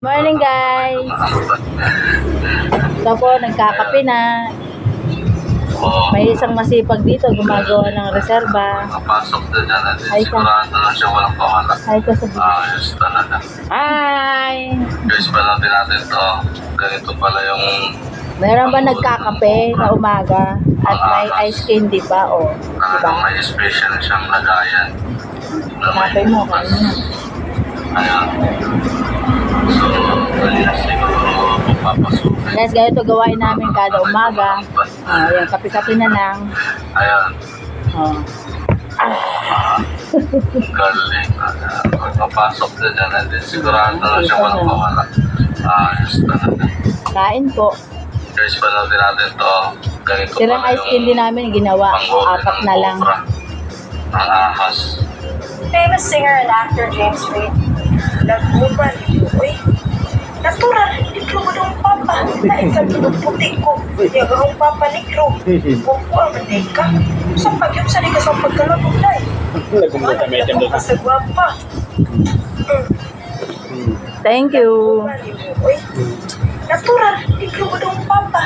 Morning guys! Ito po, nagkakape na. May isang masipag dito, gumagawa ng reserba. Na. Ay, ka. Na. Hi ko sa. Hi! Guys, panoodin natin to. Ganito pala yung Meron ba nagkakape na umaga? At may ice candy pa, o. Oh, talagang diba? may special siyang lagayan. Na Kape mo, kain mo. Ayan. Guys, ganito gawain namin kada umaga. Ah, yan, kape-kape na lang. Ayan. Oh. Galing. Ayan. Pag mapasok na dyan natin, sigurado na siya walang pawala. Ayos talaga. Kain po. Guys, panoodin natin to. Ganito Sirang pala ice candy namin ginawa. Apat na lang. Ang ahas. famous singer and actor James Reid. Nagmuban, papa. Naikal ko ng puti ko. Yung ang papa likro. Buko ang manika. Sa pagyong sa likas ang pagkalabog na eh. Nagumbo sa metem doon. Sa gwapa. Thank you. Natural, ng papa.